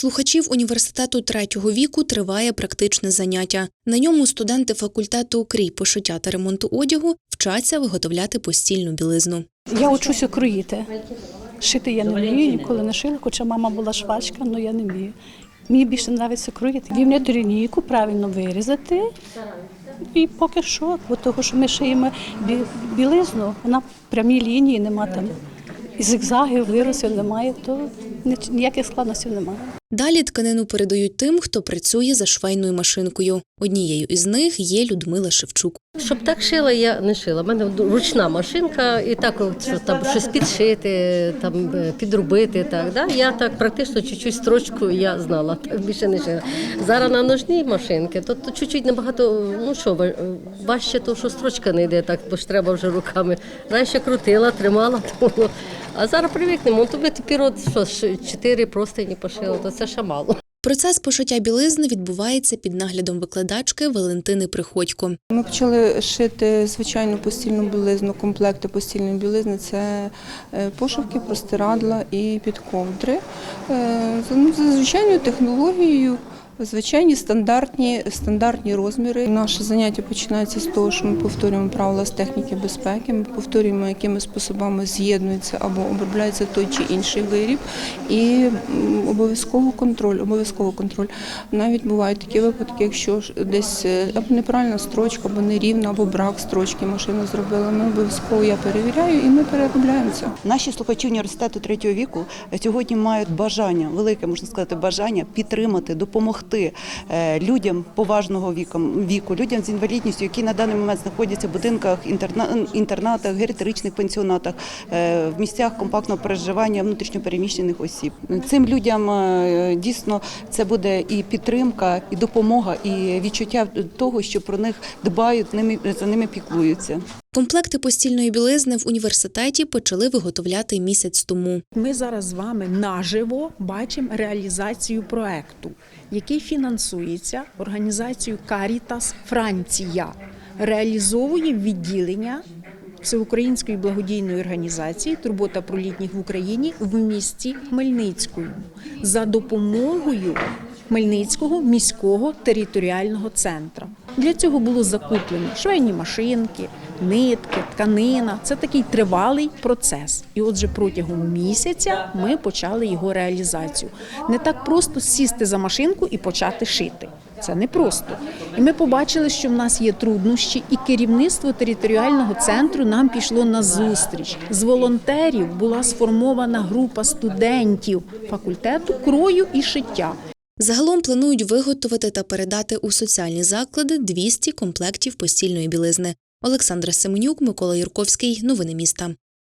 слухачів університету третього віку триває практичне заняття. На ньому студенти факультету крій пошиття та ремонту одягу вчаться виготовляти постільну білизну. Я учуся кроїти. Шити я не вмію, ніколи не шила, хоча мама була швачка, але я не вмію. Мені більше подобається кроїти. Вівняти лінійку, правильно вирізати. І поки що, бо того, що ми шиємо білизну, вона в прямій лінії, нема там зигзагів, виросів немає, то ніяких складностей немає. Далі тканину передають тим, хто працює за швейною машинкою. Однією із них є Людмила Шевчук. Щоб так шила, я не шила. У мене ручна машинка, і так, що там щось підшити, там е, підробити. Так, да? Я так практично чуть-чуть строчку я знала, так більше не шила. Зараз на ножній машинки, то, чуть-чуть набагато, ну що, ва- важче, то що строчка не йде, так, бо ж треба вже руками. Раніше крутила, тримала, тому. А зараз привикнемо. То ми тепер от що, чотири простині пошила, то це ще мало. Процес пошиття білизни відбувається під наглядом викладачки Валентини Приходько. Ми почали шити звичайну постільну білизну, комплекти постільної білизни. Це е, пошивки, простирадла і підковдри. Е, ну, за звичайною технологією. Звичайні стандартні, стандартні розміри. Наше заняття починається з того, що ми повторюємо правила з техніки безпеки. Ми повторюємо, якими способами з'єднується або обробляється той чи інший виріб. І обов'язково контроль. Обов'язково контроль. Навіть бувають такі випадки, якщо десь е, або неправильна строчка, або нерівна, або брак строчки машина зробила. Ми обов'язково я перевіряю і ми переробляємо це. Наші слухачі університету третього віку сьогодні мають бажання, велике можна сказати, бажання підтримати, допомогти е, людям поважного віку, людям з інвалідністю, які на даний момент знаходяться в будинках, інтерна- інтернатах, геріатричних пенсіонатах, е, в місцях компактного проживання внутрішньопереміщених осіб. Цим людям е, дійсно це буде і підтримка, і допомога, і відчуття того, що про них дбають, за ними піклуються. Комплекти постільної білизни в університеті почали виготовляти місяць тому. Ми зараз з вами наживо бачимо реалізацію проекту, який фінансується організацією Caritas Франція, реалізовує відділення Всеукраїнської благодійної організації Турбота про літніх в Україні в місті Хмельницькому за допомогою Хмельницького міського територіального центру. Для цього було закуплено швейні машинки, нитки, тканина. Це такий тривалий процес. І отже, протягом місяця ми почали його реалізацію. Не так просто сісти за машинку і почати шити. Це не просто. І ми побачили, що в нас є труднощі, і керівництво територіального центру нам пішло на зустріч. З волонтерів була сформована група студентів факультету крою і шиття. Загалом планують виготовити та передати у соціальні заклади 200 комплектів постільної білизни. Олександра Семенюк, Микола Юрковський. Новини міста.